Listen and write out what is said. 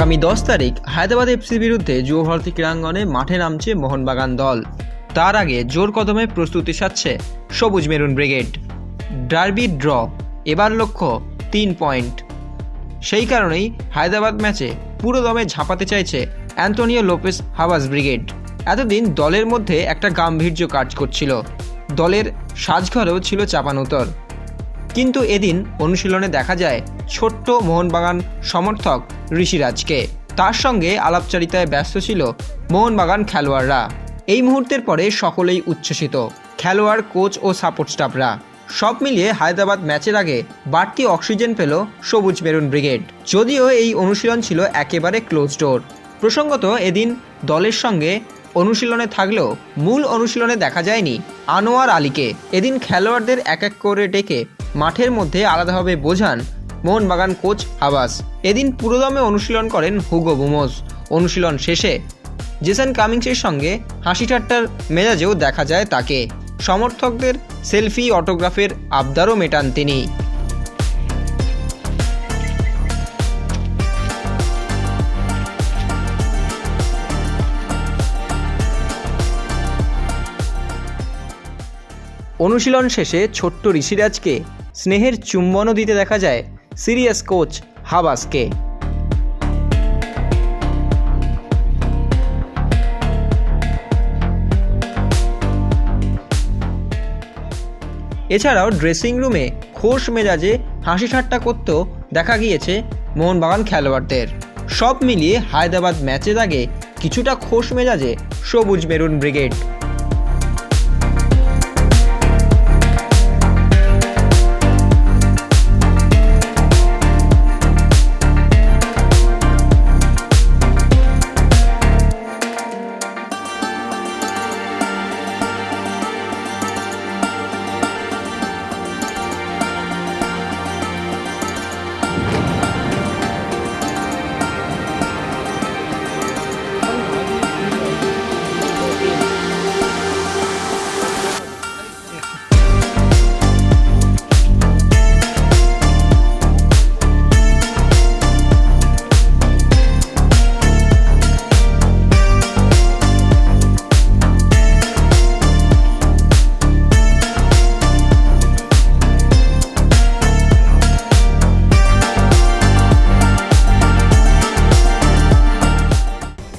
আগামী দশ তারিখ হায়দ্রাবাদ এফসির বিরুদ্ধে যুব ভারতী ক্রীড়াঙ্গনে মাঠে নামছে মোহনবাগান দল। তার আগে জোর কদমে প্রস্তুতি সাচ্ছে সবুজ মেরুন ব্রিগেড। ডার্বি ড্র, এবার লক্ষ্য তিন পয়েন্ট। সেই কারণেই হায়দ্রাবাদ ম্যাচে পুরো দমে ঝাঁপাতে চাইছে অ্যান্টোনিও লোপেস হাওয়াজ ব্রিগেড। এতদিন দলের মধ্যে একটা গাম্ভীর্য কাজ করছিল। দলের সাজঘরেও ছিল চাপানুতর কিন্তু এদিন অনুশীলনে দেখা যায় ছোট্ট মোহনবাগান সমর্থক ঋষিরাজকে। তার সঙ্গে আলাপচারিতায় ব্যস্ত ছিল মোহনবাগান খেলোয়াড়রা। এই মুহূর্তের পরে সকলেই উচ্ছ্বসিত। খেলোয়াড়, কোচ ও সাপোর্ট স্টাফরা। সব মিলিয়ে হায়দ্রাবাদ ম্যাচের আগে বাড়তি অক্সিজেন পেল সবুজ মেরুন ব্রিগেড। যদিও এই অনুশীলন ছিল একেবারে ক্লোজ ডোর। প্রসঙ্গত এদিন দলের সঙ্গে অনুশীলনে থাকলেও মূল অনুশীলনে দেখা যায়নি আনোয়ার আলীকে। এদিন খেলোয়াড়দের এক এক করে ডেকে মাঠের মধ্যে আলাদাভাবে বোঝান মোহনবাগান কোচ হাবাস এদিন পুরোদমে অনুশীলন করেন হুগো বুমোস। অনুশীলন শেষে জেসন কামিংসের সঙ্গে হাসি ঠাট্টার মেজাজেও দেখা যায় তাকে। সমর্থকদের সেলফি, অটোগ্রাফের আবদারও মেটান তিনি। অনুশীলন শেষে ছোট্ট ঋষিরাজকে স্নেহের চুম্বনও দিতে দেখা যায় সিরিয়াস কোচ হাবাসকে। এছাড়াও ড্রেসিং রুমে খোশ মেজাজে হাসি ঠাট্টা করতেও দেখা গিয়েছে মোহনবাগান খেলোয়াড়দের। সব মিলিয়ে হায়দ্রাবাদ ম্যাচের আগে কিছুটা খোশ মেজাজে সবুজ maroon brigade.